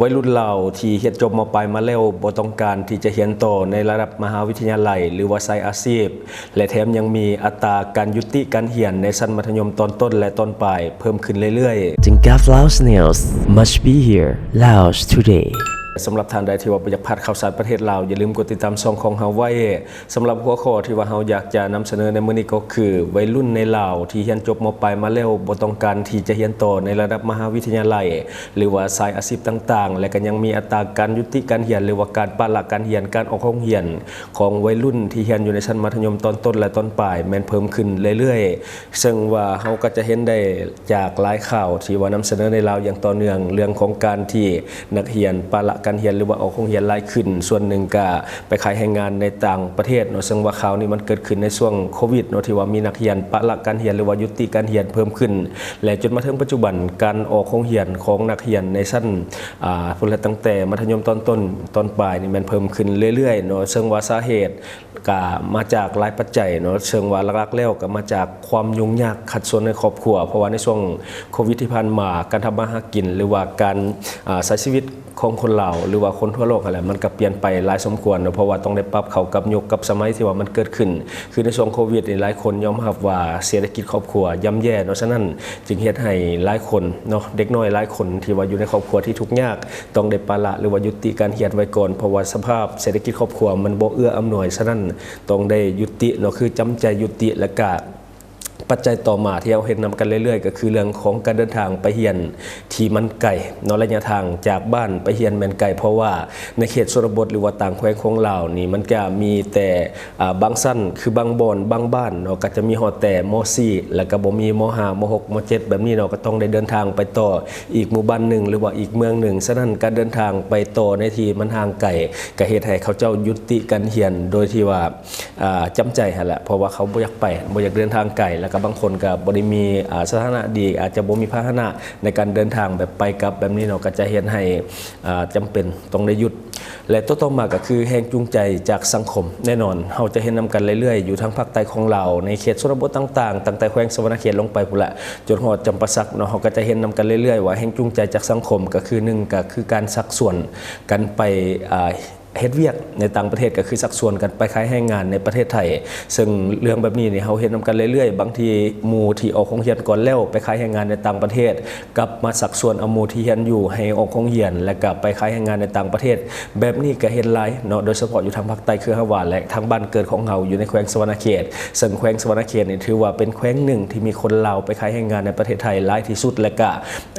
วัยรุ่นเราที่เฮ็ดจบมปลายมาแล้วบ่ต้องการที่จะเรียนต่อในระดับมหาวิทยาลัย หรือว่าสายอาชีพ และแถมยังมีอัตราการยุติการเรียนในชั้นมัธยมตอนต้นและตอนปลายเพิ่มขึ้นเรื่อยๆ Tingkat Laos News must be here. Laos today. สำหรับทานใดที่ว่าอยากพลาดข่าวสารประเทศลาวอย่าลืมกดติดตามช่องของเฮาไว้สำหรับหัวข้อที่ว่าเฮาอยากจะนำเสนอในมื้อนี้ก็คือ วัยรุ่นในลาวที่เรียนจบมปลายมาแล้วบ่ต้องการที่จะเรียนต่อในระดับมหาวิทยาลัย หรือว่าสายอาชีพต่าง ๆ และก็ยังมีอัตราการยุติการเรียนหรือว่าการปาละการเรียนการออกโรงเรียน ของวัยรุ่นที่เรียนอยู่ในชั้นมัธยมตอนต้นและตอนปลายแม่นเพิ่มขึ้นเรื่อยๆ ซึ่งว่าเฮาก็จะเห็นได้จากหลายข่าวที่ว่านำเสนอในลาวอย่างต่อเนื่องเรื่องของการที่นักเรียนปาละการเรียนหรือว่าออกโรงเรียนหลายขึ้น ส่วนหนึ่งก็ไปขายแรงงานในต่างประเทศเนาะซึ่งว่าข่าวนี้มันเกิดขึ้นในช่วงโควิดเนาะที่ว่ามีนักเรียนปาละการเรียนหรือว่ายุติการเรียนเพิ่มขึ้น และจนมาถึงปัจจุบันการออกโรงเรียนของนักเรียนในชั้นอ่าพุ่นละตั้งแต่มัธยมตอนต้นตอนปลายนี่มันเพิ่มขึ้นเรื่อยๆเนาะซึ่งว่าสาเหตุก็มาจากหลายปัจจัยเนาะเชิงว่าลักๆแล้วก็มาจากความยุ่งยากขัดสนในครอบครัว เพราะว่าในช่วงโควิดที่ผ่านมาการทำมาหากิน หรือว่าการอ่าใช้ชีวิต ของคนเราหรือว่าคนทั่วโลกอะไรมันก็เปลี่ยนไปหลายสมควรเนอะเพราะว่าต้องได้ปรับเขากับยุคกับสมัยที่ว่ามันเกิดขึ้น คือในช่วงโควิดหลายคนยอมรับว่าเศรษฐกิจครอบครัวย่ำแย่เนาะฉะนั้นจึงเฮ็ดให้หลายคนเนาะเด็กน้อยหลายคนที่ว่าอยู่ในครอบครัวที่ทุกข์ยาก ต้องได้ปาละหรือว่ายุติการเรียนไว้ก่อนเพราะว่าสภาพเศรษฐกิจครอบครัวมันบ่เอื้ออำนวยฉะนั้นต้องได้ยุติเนาะคือจำใจยุติและก็ ปัจจัยต่อมาที่เราเห็นนำกันเรื่อยๆ ก็คือเรื่องของการเดินทางไปเฮียนที่มันไกลนอระยะทางจากบ้านไปเฮียนแมนไกลเพราะว่าในเขตชนบทหรือว่าต่างแคว้นของเรานี่มันจะมีแต่บางสั้นคือบางบอนบางบ้านเนาะก็จะมีฮอดแต่ม .4 แล้วก็บ่มีม .5 ม .6 ม .7 แบบนี้เนาะก็ต้องได้เดินทางไปต่ออีกหมู่บ้านหนึ่งหรือว่าอีกเมืองหนึ่งฉะนั้นการเดินทางไปต่อในที่มันห่างไกลก็เฮ็ดให้เขาเจ้ายุติการเฮียนโดยที่ว่าอ่าจำใจหั่นแหละเพราะว่าเขาบ่อยากไปบ่อยากเดินทางไกลแล้วก็บางคนก็บ่ได้มีสถานะดี อาจจะบ่มีพาหนะในการเดินทางแบบไปกลับแบบนี้เนาะก็จะเฮ็ดให้อ่าจำเป็นต้องได้หยุด และตัวต่อมาก็คือแรงจูงใจจากสังคมแน่นอนเฮาจะเห็นนํกันเรื่อยๆ อยู่ทางภาคใต้ของเรา ในเขตชนบทต่างๆตั้งแต่แขวงสวรรณเขตลงไปพุ่นละจนฮอดจำปาสักเนาะเฮาก็จะเห็นนํกันเรื่อยๆ ว่าแรงจูงใจจากสังคมก็คือหนึ่งก็คือการสักส่วนกันไปอ่า เฮ็ดเวียกในต่างประเทศก็คือสักส่วนกันไปขายให้งานในประเทศไทย ซึ่งเรื่องแบบนี้นี่เราเห็นนำกันเรื่อยๆ บางทีหมู่ที่ออกของเฮียนก่อนแล้วไปขายให้งานในต่างประเทศกลับมาสักส่วนเอาหมู่ที่เฮียนอยู่ให้ออกของเฮียน และกลับไปขายให้งานในต่างประเทศ แบบนี้ก็เห็นหลายเนาะโดยเฉพาะอยู่ทางภาคใต้คือฮาวาและทางบ้านเกิดของเราอยู่ในแขวงสวรรณเขตซึ่งแขวงสวรรณเขตนี่ถือว่าเป็นแขวงหนึ่งที่มีคนลาวไปขายให้งานในประเทศไทยหลายที่สุดและก็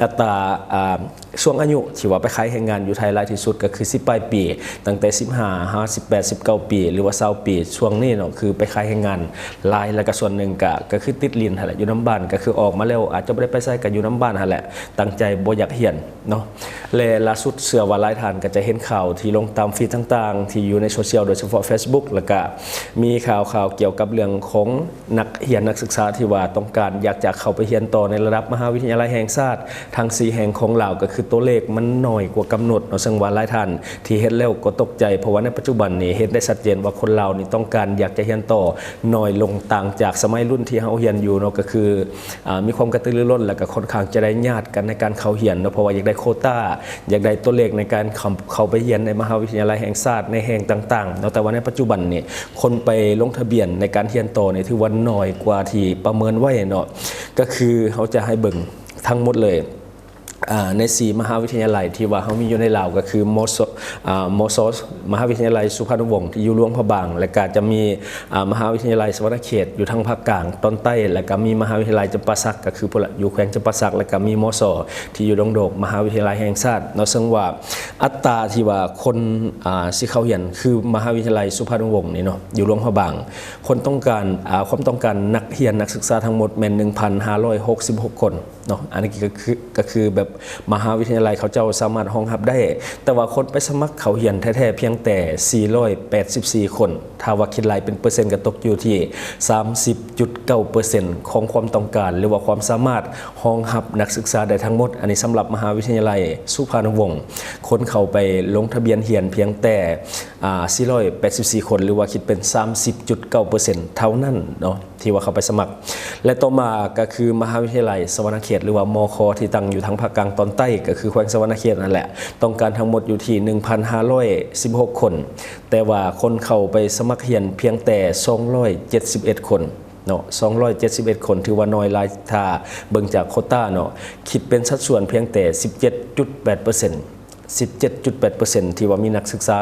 อัตราอ่าช่วงอายุที่ว่าไปขายให้งานอยู่ไทยหลายที่สุดก็คือ10ปลายปีตั้งแต่15 18 19 ปี หรือว่า20ปี ช่วงนี้เนาะคือไปขายให้งานลายแล้วก็ส่วนหนึ่งก็ก็คือติดลินหั่นแหละอยู่น้ำบ้านก็คือออกมาแล้วอาจจะบ่ได้ไปใส่กันอยู่น้ำบ้านหะแหละตั้งใจบ่อยากเรียนเนาะและล่าสุดเสือว่าลายทานก็จะเห็นข่าวที่ลงตามฟีดต่างๆ ที่อยู่ในโซเชียลโดยเฉพาะ Facebook แล้วก็มีข่าวข่าวเกี่ยวกับเรื่องของนักเรียนนักศึกษาที่ว่าต้องการอยากจะเข้าไปเรียนต่อในระดับมหาวิทยาลัยแห่งชาติทางสีแห่งของเราก็คือตัวเลขมันน้อยกว่ากำหนดเนาะซึ่งว่าหลายท่านที่เฮ็ดแล้วก็ตกใจเพราะว่าในปัจจุบันนี้เห็นได้ชัดเจนว่าคนเรานี่ต้องการอยากจะเรียนต่อน้อยลงต่างจากสมัยรุ่นที่เฮาเรียนอยู่เนาะก็คืออมีความกระตือรือร้นแล้วก็ค่อนข้างจะได้ญาติกันในการเข้าเรียนเนาะเพราะว่าอยากได้โควต้า อยากได้ตัวเลขในการเข้าเข้าไปเรียนในมหาวิทยาลัยแห่งชาติในแห่งต่างๆเนาะแต่ว่าในปัจจุบันนี่คนไปลงทะเบียนในการเรียนต่อนี่ถือว่าน้อยกว่าที่ประเมินไว้เนาะก็คือเขาจะให้เบิ่งทั้งหมดเลยในสีมหาวิทยาลัยที่ว่าเขามีอยู่ในลาวก็คือมอสมอสสมหาวิทยาลัยสุพรรณวงศ์ที่อยู่หลวงพระบาง และก็จะมีมหาวิทยาลัยสวรรณเขตอยู่ทางภาคกลางตอนใต้ และก็มีมหาวิทยาลัยจำปาสักก็คือพละอยู่แขวงจำปาสักและก็มีมอสที่อยู่ดงโดก มหาวิทยาลัยแห่งชาติเนาะซึ่งว่าอัตราที่ว่าคนสิเขาเรียนคือมหาวิทยาลัยสุพรรณวงศ์นี่เนาะอยู่หลวงพระบาง คนต้องการความต้องการนักเรียนนักศึกษาทั้งหมดแม่น1,566 คนเนาะอันนี้ก็คือก็คือแบบมหาวิทยาลัยเขาเจ้าสามารถห้องรับได้ แต่ว่าคนไปสมัครเขาเรียนแท้ๆเพียงแต่ 484 คน ถ้าว่าคิดรายเป็นเปอร์เซ็นต์ก็ตกอยู่ที่ 30.9%ของความต้องการ หรือว่าความสามารถห้องรับนักศึกษาได้ทั้งหมด อันนี้สำหรับมหาวิทยาลัยสุพรรณวงศ์คนเข้าไปลงทะเบียนเรียนเพียงแต่ 484 คน หรือว่าคิดเป็น 30.9%เท่านั้นเนาะที่ว่าเขาไปสมัคร และต่อมาก็คือมหาวิทยาลัยสวรรณเขต หรือว่ามคที่ตั้งอยู่ทางภาคกลางตอนใต้ก็คือแขวงสวรรณเขตนั่นแหละ ต้องการทั้งหมดอยู่ที่1,516 คน แต่ว่าคนเข้าไปสมัครเรียนเพียงแต่ 271 คนเนาะ271 คนถือว่าน้อยลายถ้าเบิ่งจากโคต้าเนาะคิดเป็นสัดส่วนเพียงแต่ 17.8% 17.8%ที่ว่ามีนักศึกษา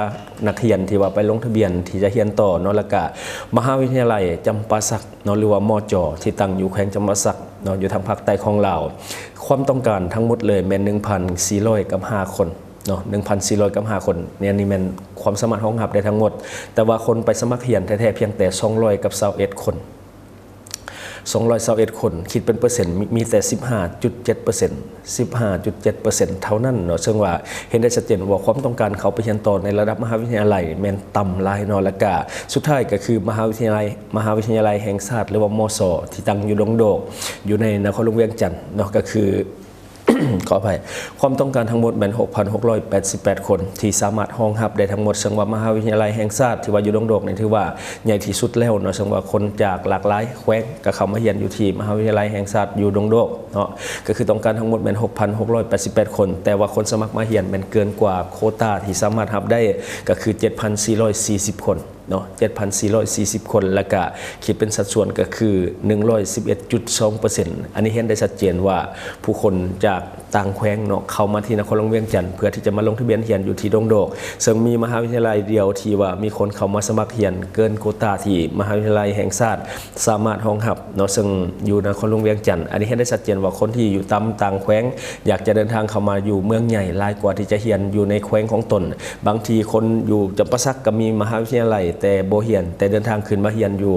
นักเรียนที่ว่าไปลงทะเบียนที่จะเรียนต่อเนาะแล้วก็มหาวิทยาลัยจำปาสักเนาะหรือว่ามอจอที่ตั้งอยู่แขวงจำปาสักเนาะอยู่ทางภาคใต้ของลาวความต้องการทั้งหมดเลยแม่น1,400กับ5คน เนาะ1,400กับ5คนเนี่ยนี่แม่นความสามารถของรับได้ทั้งหมด แต่ว่าคนไปสมัครเรียนแท้ๆเพียงแต่200กับ21คน221คน คิดเป็นเปอร์เซ็นต์มีแต่15.7% 15.7%เท่านั้นเนาะซึ่งว่าเห็นได้ชัดเจนว่าความต้องการเขาไปเรียนต่อในระดับมหาวิทยาลัยแม่นต่ำหลายนาะแล้วก็สุดท้ายก็คือมหาวิทยาลัย มหาวิทยาลัยแห่งชาติหรือว่ามสที่ตั้งอยู่ดงโดกอยู่ในนครหลวงเวียงจันทน์เนาะก็คือ ขออภัย ความต้องการทั้งหมดแม่น6,688 คนที่สามารถห้องรับได้ทั้งหมดซึ่งว่ามหาวิทยาลัยแห่งชาติที่ว่าอยู่ดงโดกนี่ถือว่าใหญ่ที่สุดแล้วเนาะซึ่งว่าคนจากหลากหลายแขวงก็เข้ามาเรียนอยู่ที่มหาวิทยาลัยแห่งชาติอยู่ดงโดกเนาะก็คือต้องการทั้งหมดแม่น6,688 คน แต่ว่าคนสมัครมาเรียนแม่นเกินกว่าโคต้าที่สามารถรับได้ก็คือ 7,440 คน เนาะ7,440 คน แล้วก็คิดเป็นสัดส่วนก็คือ 111.2%อันนี้เห็นได้ชัดเจนว่าผู้คนจากต่างแขวงเนาะเข้ามาที่นครหลวงเวียงจันทน์เพื่อที่จะมาลงทะเบียนเรียนอยู่ที่ดงโดก ซึ่งมีมหาวิทยาลัยเดียวที่ว่ามีคนเข้ามาสมัครเรียนเกินโควต้าที่มหาวิทยาลัยแห่งชาติสามารถรองรับเนาะซึ่งอยู่นครหลวงเวียงจันทน์อันนี้เห็นได้ชัดเจนว่าคนที่อยู่ตามต่างแขวงอยากจะเดินทางเข้ามาอยู่เมืองใหญ่หลายกว่าที่จะเรียนอยู่ในแขวงของตน บางทีคนอยู่จำปาสักก็มีมหาวิทยาลัยแต่โบเรียน แต่เดินทางขึ้นมาเรียนอยู่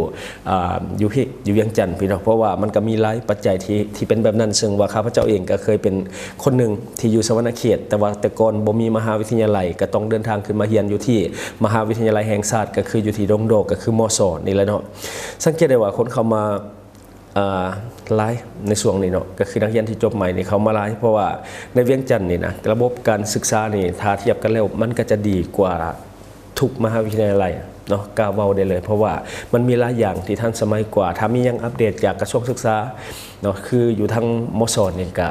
ออยู่ที่อยู่เวียงจันทน์พี่น้องเพราะว่ามันก็มีหลายปัจจัยที่ที่เป็นแบบนั้น ซึ่งว่าข้าพเจ้าเองก็เคยเป็นคนหนึ่งที่อยู่สวรรณเขต แต่ว่าแต่ก่อนบ่มีมหาวิทยาลัย ก็ต้องเดินทางขึ้นมาเรียนอยู่ที่มหาวิทยาลัยแห่งชาติก็คืออยู่ที่ดงโดก็คือมศนี่แหละเนาะสังเกตได้ว่าคนเข้ามาอ่าไลฟ์ในช่วงนี้เนาะก็คือนักเรียนที่จบใหม่นี่เขามาไลฟ์เพราะว่าในเวียงจันทน์นี่นะระบบการศึกษานี่ถ้าเทียบกันแล้วมันก็จะดีกว่าทุกมหาวิทยาลัย เนาะกล้าเว้าได้เลย เพราะว่ามันมีหลายอย่างที่ท่านสมัยกว่า ถ้ามียังอัปเดตจากกระทรวงศึกษาเนาะคืออยู่ทางมศนี่ก็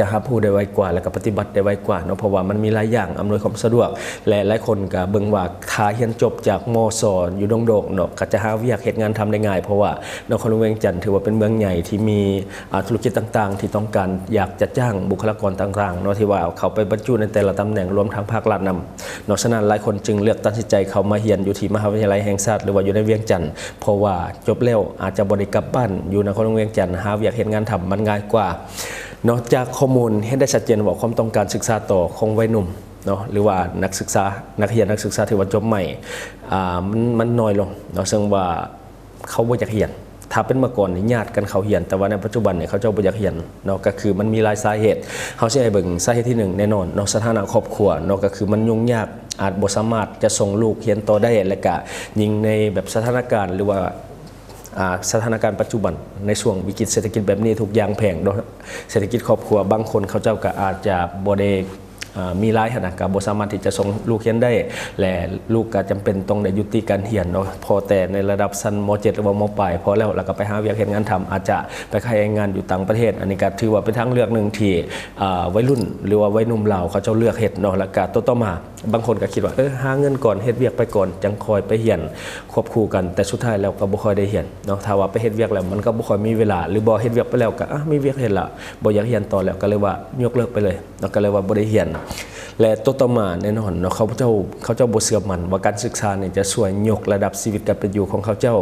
จะหาผู้ได้ไวกว่า แล้วก็ปฏิบัติได้ไวกว่าเนาะเพราะว่ามันมีหลายอย่างอำนวยความสะดวก และหลายคนก็เบิ่งว่าถ้าเรียนจบจากมศอนอยู่ดงโดกเนาะก็จะหาเวียกเหตุงานทำได้ง่าย เพราะว่านครหลวงเวียงจันทน์ถือว่าเป็นเมืองใหญ่ที่มีธุรกิจต่างๆ ที่ต้องการอยากจะจ้างบุคลากรต่างๆเนาะที่ว่าเขาไปบรรจุในแต่ละตำแหน่งรวมทั้งภาครัฐนำเนาะฉะนั้นหลายคนจึงเลือกตัดสินใจเขามาเรียนอยู่ที่มหาวิทยาลัยแห่งชาติหรือว่าอยู่ในเวียงจันทน์เพราะว่าจบแล้วอาจจะบ่ได้กลับบ้านอยู่นครหลวงเวียงจันทน์หาเวียกเหตุงานทำมันง่ายกว่า เนอกจากข้อมูลเห็นได้ชัดเจนว่าความต้องการศึกษาต่อของวัยหนุ่มเนาะหรือว่านักศึกษานักเรียนนักศึกษาที่ว่าจบใหม่อ่ามันมันน้อยลงเนาะซึ่งว่าเขาบ่อยากเรียนถ้าเป็นเมื่อก่อนนี่ญาติกันเขาเรียน แต่ว่าในปัจจุบันเนี่ยเขาเจ้าบ่อยากเรียนเนาะก็คือมันมีหลายสาเหตุเขาให้เบิ่งสาเหตุที่หนึ่งแน่นอนเนาะสถานะครอบครัวเนาะก็คือมันยุ่งยากอาจบ่สามารถจะส่งลูกเรียนต่อได้และก็ยิงในแบบสถานการณ์หรือว่า สถานการณ์ปัจจุบันในช่วงวิกฤตเศรษฐกิจแบบนี้ทุกอย่างแพงเนาะเศรษฐกิจครอบครัวบางคนเขาเจ้าก็อาจจะบ่ได้อ่ามีรายขนาดกับบสามารถที่จะส่งลูกเรียนได้ และลูกก็จำเป็นต้องได้ยุติการเรียนเนาะพอแต่ในระดับชั้นม .7 หรือว่ามปลายพอแล้วแล้วก็ไปหาเวียกเฮ็ดงานทำอาจจะไปขายงานอยู่ต่างประเทศ อันนี้ก็ถือว่าเป็นทางเลือกหนึ่งที่วัยรุ่น หรือว่าวัยหนุ่มเราเขาเจ้าเลือกเฮ็ดเนาะแล้วก็ตัวต่อมาบางคนก็คิดว่าเออหาเงินก่อนเฮ็ดเวียกไปก่อนจังคอยไปเรียนควบคู่กันแต่สุดท้ายแล้วก็บ่ค่อยได้เรียนเนาะถ้าว่าไปเฮ็ดเวียกแล้วมันก็บ่ค่อยมีเวลา หรือบ่เฮ็ดเวียกไปแล้วก็อะมีเวียกเฮ็ดละบ่อยากเรียนต่อแล้วก็เลยว่ายกเลิกไปเลยเนาะก็เลยว่าบ่ได้เรียน และตัวต่อมาแน่นอนเนาะเขาเจ้าเขาเจ้าบ่เชื่อมันว่าการศึกษาเนี่ยจะช่วยยกระดับชีวิตการเป็นอยู่ของเขาเจ้า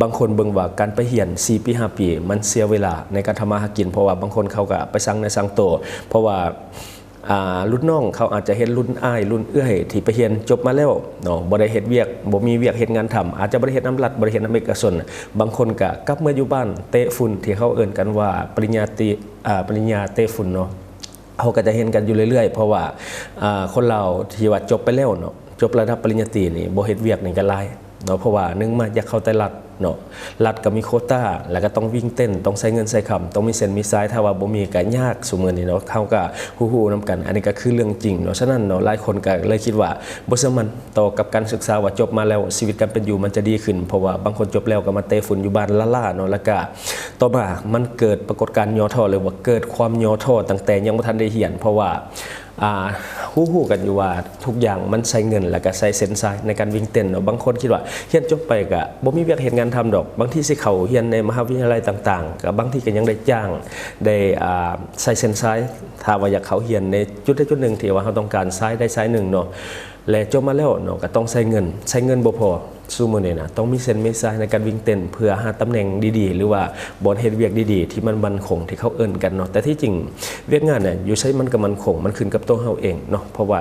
บางคนเบิ่งว่าการไปเรียน4ปี5ปี มันเสียเวลาในการทำมาหากิน เพราะว่าบางคนเขาก็ไปสั่งในสั่งโตเพราะว่า รุ่นน้องเขาอาจจะเฮ็ดรุ่นอ้ายรุ่นเอื้อยที่ไปเรียนจบมาแล้วเนาะบ่ได้เฮ็ดเวียกบ่มีเวียกเฮ็ดงานทำอาจจะบ่ได้เฮ็ดน้ำรัดบ่ได้เฮ็ดน้ำเอกชนบางคนก็กลับเมาออยู่บ้านเตะฝุ่นที่เขาเอิ้นกันว่าปริญญาตีอ่าปริญญาเตะฝุ่นเนาะเขาก็จะเห็นกันอยู่เรื่อยๆ เพราะว่าอ่าคนเราที่ว่าจบไปแล้วเนาะจบระดับปริญญาตรีนี่บ่เฮ็ดเวียกนี่ก็หลาย เนาะเพราะว่านึงมาอยากเข้าแต่รัฐเนาะรัฐก็มีโควต้า แล้วก็ต้องวิ่งเต้น ต้องใช้เงินใช้คำต้องมีเส้นมีสายถ้าว่าบ่มีก็ยากซุมื้อนี้เนาะเข้าก็ฮู้ๆนํกัน อันนี้ก็คือเรื่องจริงเนาะฉะนั้นเนาะหลายคนก็เลยคิดว่าบ่เชื่อมันต่อกับการศึกษาว่าจบมาแล้วชีวิตการเป็นอยู่มันจะดีขึ้น เพราะว่าบางคนจบแล้วก็มาเตะฝุ่นอยู่บ้านละล่าเนาะแล้วก็ต่อมามันเกิดปรากฏการณ์ย่อท้อเลยว่าเกิดความย่อท้อตั้งแต่ยังบ่ทันได้เรียนเพราะว่า หู้หู้กันอยู่ว่าทุกอย่างมันใช้เงินแล้วก็ใช้เส้นสายในการวิ่งเต้นเนาะบางคนคิดว่าเฮียนจบไปกะบ่มีเวียกเห็นงานทำดอก บางที่สิเข้าเฮียนในมหาวิทยาลัยต่างๆกับบางที่ก็ยังได้จ้างได้อ่าใช้เส้นสายถ้าว่าอยากเข้าเฮียนในจุดใดจุดหนึ่งที่ว่าเราต้องการสายได้สายหนึ่งเนาะ และจบมาแล้วเนาะก็ต้องใช้เงิน ใช้เงินบ่พอสู้มื้อนี้นะต้องมีเซนไมีสายในการวิ่งเต้นเพื่อหาตำแหน่งดีๆ หรือว่าบอลเฮดเวียกดีๆ ที่มันมันคงที่เขาเอิ้นกันเนาะแต่ที่จริงเวียกงานเนี่ยอยู่ใช้มันกับมันคงมันขึ้นกับตัวเฮาเองเนาะเพราะว่า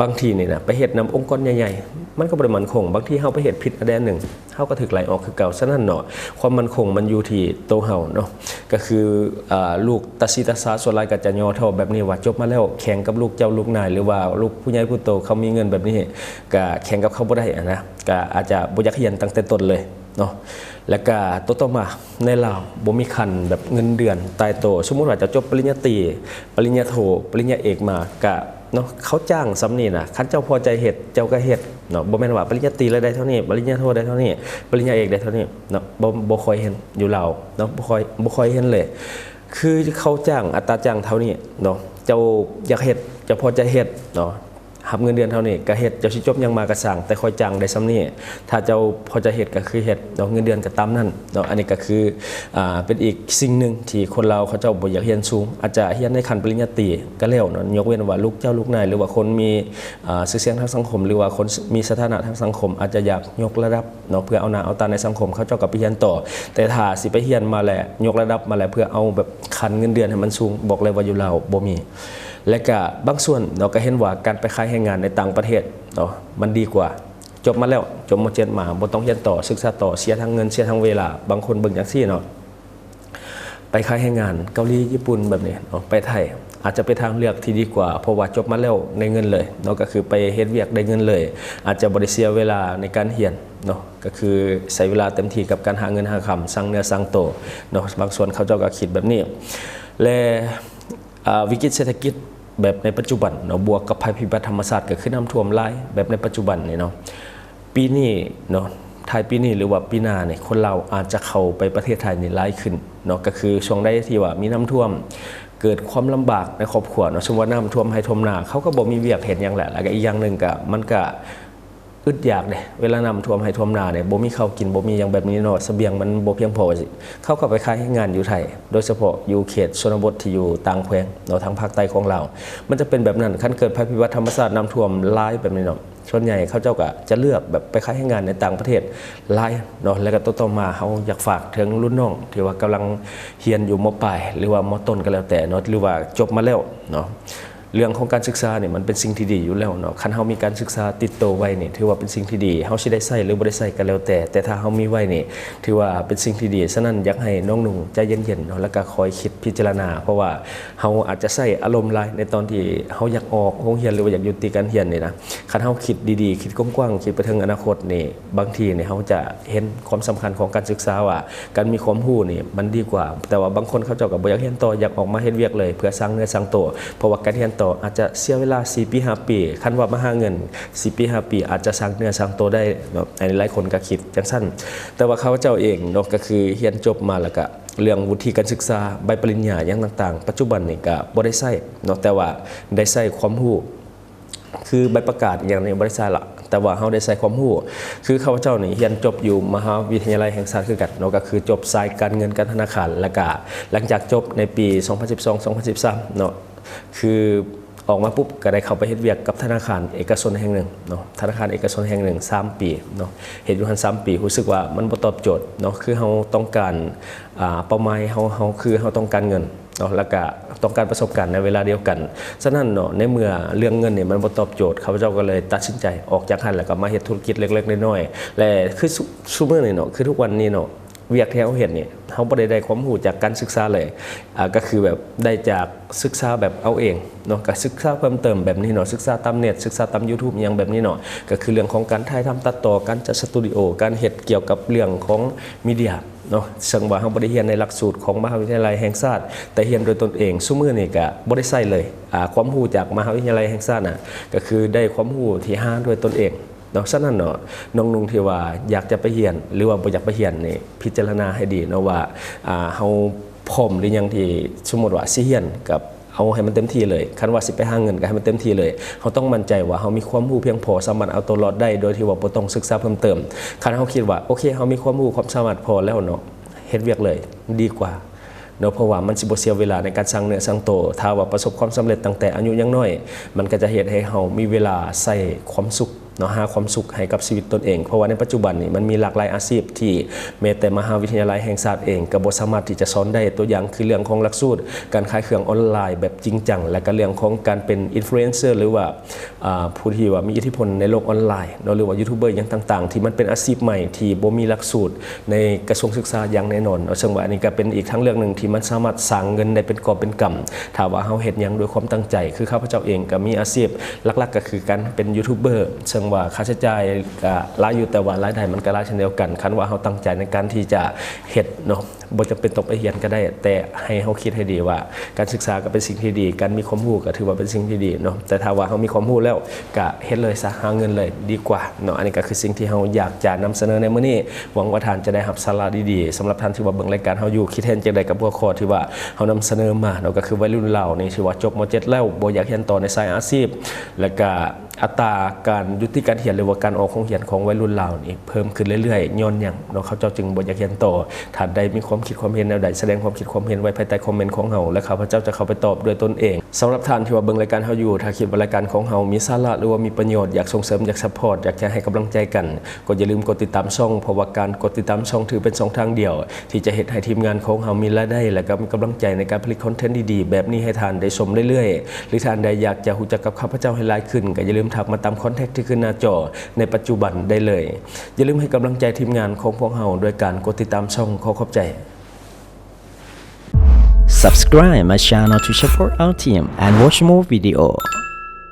บางทีเนี่ยนะไปเหตุนำองค์กรใหญ่ๆมันก็บ่ได้มั่นคง บางทีเฮาไปเหตุผิดอันใดหนึ่งเฮาก็ถูกไหลออกคือเก่าฉะนั้นเนาะความมันคงมันอยู่ที่โตเฮาเนาะก็คืออลูกตาซีตาซาส่วนลายก็จะย่อท้อแบบนี้ว่าจบมาแล้วแข่งกับลูกเจ้าลูกนาย หรือว่าลูกผู้ใหญ่ผู้โตเขามีเงินแบบนี้ก็แข่งกับเขาบ่ได้อะนะก็อาจจะบ่อยากเรียนตั้งแต่ต้นเลยเนาะแล้วก็ตัวต่อมาในลาวบ่มีคันแบบเงินเดือนตายโตสมมุติว่าจะจบปริญญาตรีปริญญาโทปริญญาเอกมาก็ เนาะเขาจ้างสำนี่นะคันเจ้าพอใจเห็ดเจ้าก็เห็ดเนาะบ่แม่นว่าปริญญาตรีได้เท่านี้ปริญญาโทได้เท่านี้ปริญญาเอกได้เท่านี้เนาะบ่บ่คอยเห็นอยู่ลาเนาะบ่คอยบ่คอยเห็นเลย คือเขาจ้างอัตราจ้างเท่านี้เนาะเจ้าอยากเห็ดเจ้าพอใจเห็ดเนาะ หับเงินเดือนเท่านี้ก็เฮ็ดเจ้าสิจบยังมาก็สั่งแต่คอยจ้างได้ซ้ำนี้ถ้าเจ้าพอใจเฮ็ดก็คือเฮ็ดเนาะเงินเดือนก็ตามนั้นเนาะอันนี้ก็คืออ่าเป็นอีกสิ่งหนึ่งที่คนเราเขาเจ้าบ่อยากเรียนสูง อาจจะเรียนในขั้นปริญญาตรีก็แล้วเนาะยกเว้นว่าลูกเจ้าลูกนายหรือว่าคนมีอ่าชื่อเสียงทางสังคม หรือว่าคนมีสถานะทางสังคม อาจจะอยากยกระดับเนาะเพื่อเอาหน้าเอาตาในสังคมเขาเจ้าก็ไปเรียนต่อ แต่ถ้าสิไปเรียนมาแหล้วยกระดับมาแหล้วเพื่อเอาแบบคันเงินเดือนให้มันสูงบอกเลยว่าอยู่ลาบ่มี และก็บางส่วนเราก็เห็นว่าการไปขายแรงงานในต่างประเทศเนาะมันดีกว่า จบมาแล้วจบมาเจ็ดมาบ่ต้องเรียนต่อศึกษาต่อเสียทั้งเงินเสียทั้งเวลา บางคนเบิ่งจังซี่เนาะไปขายแรงงานเกาหลีญี่ปุ่นแบบนี้เนาะไปไทยอาจจะไปทางเลือกที่ดีกว่า เพราะว่าจบมาแล้วในเงินเลยเนาะก็คือไปเฮ็ดเวียกได้เงินเลย อาจจะบ่ได้เสียเวลาในการเรียนเนาะก็คือใช้เวลาเต็มที่กับการหาเงินหาคำสร้างเนื้อสร้างตัวเนาะบางส่วนเขาเจ้าก็คิดแบบนี้ และวิกฤตเศรษฐกิจ แบบในปัจจุบันเนาะบวกกับภัยพิบัติธรรมศาสติเกิดขึ้นน้ำท่วมหลายแบบในปัจจุบันนี่เนาะปีนี้เนาะท้ายปีนี้หรือว่าปีหน้าเนี่ยคนเราอาจจะเข้าไปประเทศไทยนี่หลายขึ้นเนาะก็คือช่วงได้ที่ว่ามีน้ำท่วมเกิดความลำบากในครอบครัวเนาะสมมติว่าน้ำท่วมให้ท่วมนาเขาก็บอกมีเวียกเห็นอย่างแหละแล้วก็อีกอย่างหนึ่งก็มันก็ อึดอยากเด้เวลานำท่วมให้ท่วมนาเนี่ยบ่มีข้าวกินบ่มีหยังแบบนี้เนาะเสบียงมันบ่เพียงพอสิเขาก็ไปขายให้งานอยู่ไทย โดยเฉพาะอยู่เขตชนบทที่อยู่ต่างแขวงเนาะทางภาคใต้ของเรา มันจะเป็นแบบนั้นคันเกิดภัยพิบัติธรรมชาติน้ำท่วมหลายแบบนี้เนาะส่วนใหญ่เขาเจ้าก็จะเลือกแบบไปขายให้งานในต่างประเทศหลายเนาะแล้วก็ต่อมาเขาอยากฝากถึงรุ่นน้องที่ว่ากำลังเรียนอยู่มปลายหรือว่ามต้นก็แล้วแต่เนาะหรือว่าจบมาแล้วเนาะ เรื่องของการศึกษาเนี่ยมันเป็นสิ่งที่ดีอยู่แล้วเนาะคันเฮามีการศึกษาติดโตวไว้นี่ยถือว่าเป็นสิ่งที่ดีเฮาสิได้ใช้หรือบ่ได้ใช้ก็แล้วแต่ แต่ถ้าเฮามีไว้นี่ยถือว่าเป็นสิ่งที่ดีฉะนั้นอยากให้น้องหนุ่งใจเย็นๆเนาะแล้วก็คอยคิดพิจารณา เพราะว่าเฮาอาจจะใช้อารมณ์หลายในตอนที่เฮาอยากออกโรงเรียนหรือว่าอยากยุติการเรียนนี่นะคันเฮาคิดดีๆ คิดกว้างๆคิดไปถึงอนาคตนี่บางทีเนี่ยเฮาจะเห็นความสำคัญของการศึกษาว่า การมีความรู้นี่มันดีกว่า แต่ว่าบางคนเขาเจ้าก็บ่อยากเรียนต่ออยากออกมาเฮ็ดเวียกเลย เพื่อสร้างเนื้อสร้างตัวเพราะว่าการเรียนตออาจจะเสียเวลา 4 ปี 5 ปี คันว่ามาหาเงิน 4 ปี 5 ปี อาจจะสร้างเนื้อสร้างตัวได้เนาะอันนี้หลายคนก็คิดจังซั่นแต่ว่าเขาเจ้าเองเนาะก็คือเรียนจบมาแล้วก็เรื่องวุฒิการศึกษาใบปริญญาอย่างต่างๆ ปัจจุบันนี่ก็บ่ได้ใช้เนาะแต่ว่าได้ใช้ความรู้คือใบประกาศอย่างในบริษัทละแต่ว่าเขาได้ใส่ความรู้คือข้าพเจ้านี่เรียนจบอยู่มหาวิทยาลัยแห่งชาติคือกันเนาะก็คือจบสายการเงินการธนาคารและก็หลังจากจบในปี 2012-2013 เนาะ คือออกมาปุ๊บก็ได้เข้าไปเฮ็ดเวียกกับธนาคารเอกชนแห่งหนึ่งเนาะธนาคารเอกชนแห่งหนึ่งสามปีเนาะเฮ็ดอยู่หัน3ปีรู้สึกว่ามันบ่ตอบโจทย์เนาะคือเฮาต้องการอ่าเป้าหมายเฮาเฮาคือเฮาต้องการเงินเนาะแล้วก็ต้องการประสบการณ์ในเวลาเดียวกัน ฉะนั้นเนาะในเมื่อเรื่องเงินเนี่ยมันบ่ตอบโจทย์ข้าพเจ้าก็เลยตัดสินใจออกจากหันแล้วก็มาเฮ็ดธุรกิจเล็กๆน้อยๆและคือซุซุมื้อนี่เนาะคือทุกวันนี้เนาะ เวียกที่เฮาเห็นเนี่ยเฮาบ่ได้ได้ความรู้จากการศึกษาเลยก็คือแบบได้จากศึกษาแบบเอาเองเนาะก็ศึกษาเพิ่มเติมแบบนี้เนาะศึกษาตามเน็ตศึกษาตาม YouTube อหยังแบบนี้เนาะก็คือเรื่องของการถ่ายทำตัดต่อการจัดสตูดิโอการเฮ็ดเกี่ยวกับเรื่องของมีเดียเนาะซึ่งว่าเฮาบ่ได้เรียนในหลักสูตรของมหาวิทยาลัยแห่งชาติแต่เรียนโดยตนเองซุมื้อนี่ก็บ่ได้ใช้เลยอ่าความรู้จากมหาวิทยาลัยแห่งชาติน่ะก็คือได้ความรู้ที่หาด้วยตนเอง เนาะฉะนั้นเนาะน้องนุ่งที่ว่าอยากจะไปเรียน หรือว่าบ่อยากไปเรียนนี่พิจารณาให้ดีเนาะว่าอ่าเฮาพร้อมหรือยังที่สมมติว่าสิเรียนกับเอาให้มันเต็มที่เลย คันว่าสิไปหาเงินก็ให้มันเต็มที่เลย เขาต้องมั่นใจว่าเขามีความรู้เพียงพอสามารถเอาตัวรอดได้ โดยที่ว่าบ่ต้องศึกษาเพิ่มเติม คันเขาคิดว่าโอเคเขามีความรู้ความสามารถพอแล้วเนาะเฮ็ดเวียกเลยดีกว่าเนาะเพราะว่ามันสิบ่เสียเวลาในการสร้างเนื้อสร้างตัวถ้าว่าประสบความสำเร็จตั้งแต่อายุยังน้อย มันก็จะเฮ็ดให้เฮามีเวลาใส่ความสุข เนาะหาความสุขให้กับชีวิตตนเอง เพราะว่าในปัจจุบันนี่มันมีหลากหลายอาชีพที่แม้แต่มหาวิทยาลัยแห่งชาติเองก็บ่สามารถที่จะสอนได้ตัวอย่างคือเรื่องของหลักสูตร การขายเครื่องออนไลน์แบบจริงจังและก็เรื่องของการเป็นอินฟลูเอนเซอร์หรือว่าผู้ที่ว่ามีอิทธิพลในโลกออนไลน์เนาะหรือว่ายูทูบเบอร์อย่างต่างๆ ที่มันเป็นอาชีพใหม่ที่บ่มีหลักสูตรในกระทรวงศึกษาอย่างแน่นอนเนาะซึ่งว่าอันนี้ก็เป็นอีกทั้งเรื่องหนึ่งที่มันสามารถสร้างเงินได้เป็นกอบเป็นกำถ้าว่าเฮาเฮ็ดหยังด้วยความตั้งใจ คือข้าพเจ้าเองก็มีอาชีพหลักๆ ก็คือการเป็นยูทูบเบอร์ซึ่งว่าค่าใช้จ่ายก็หลายอยู่แต่ว่ารายได้มันก็หลายเช่นเดียวกัน คันว่าเฮาตั้งใจในการที่จะเฮ็ดเนาะบ่จำเป็นต้องไปเรียนก็ได้ แต่ให้เฮาคิดให้ดีว่า การศึกษาก็เป็นสิ่งที่ดี การมีความรู้ก็ถือว่าเป็นสิ่งที่ดีเนาะแต่ถ้าว่าเฮามีความรู้แล้วก็เฮ็ดเลยซะหาเงินเลยดีกว่าเนาะอันนี้ก็คือสิ่งที่เฮาอยากจะนำเสนอในมื้อนี้หวังว่าท่านจะได้รับสาระดีๆสำหรับท่านที่ว่าเบิ่งรายการเฮาอยู่คิดเห็นจังไดกับหัวข้อที่ว่าเฮานำเสนอมาเนาะก็คือวัยรุ่นเรานี่ที่ว่าจบม .7 แล้วบ่อยากเรียนต่อในสายอาชีพแล้วก็อัตราการยุติการเรียนหรือว่าการออกของเรียนของวัยรุ่นเรานี่เพิ่มขึ้นเรื่อยๆย้อนหยังเนาะเขาเจ้าจึงบ่อยากเรียนต่อท่านใดมีความคิดความเห็นแนวใดแสดงความคิดความเห็นไว้ภายใต้คอมเมนต์ของเฮาและข้าพเจ้าจะเข้าไปตอบด้วยตนเองสำหรับท่านที่ว่าเบิ่งรายการเฮาอยู่ถ้าคิดว่ารายการของเฮามีสาระหรือว่ามีประโยชน์อยากส่งเสริมอยากซัพพอร์ตอยากจะให้กำลังใจกันก็อย่าลืมกดติดตามช่องเพราะว่าการกดติดตามช่องถือเป็นช่องทางเดียว ที่จะเฮ็ดให้ทีมงานของเฮามีรายได้และก็มีกำลังใจในการผลิตคอนเทนต์ดีๆแบบนี้ให้ท่านได้ชมเรื่อยๆ หรือท่านใดอยากจะรู้จักกับข้าพเจ้าให้หลายขึ้นก็อย่าลืมทักมาตามคอนแทคที่ขึ้นหน้าจอในปัจจุบันได้เลย อย่าลืมให้กำลังใจทีมงานของพวกเราโดยการกดติดตามช่องขอขอบใจ Subscribe my channel to support our team and watch more video.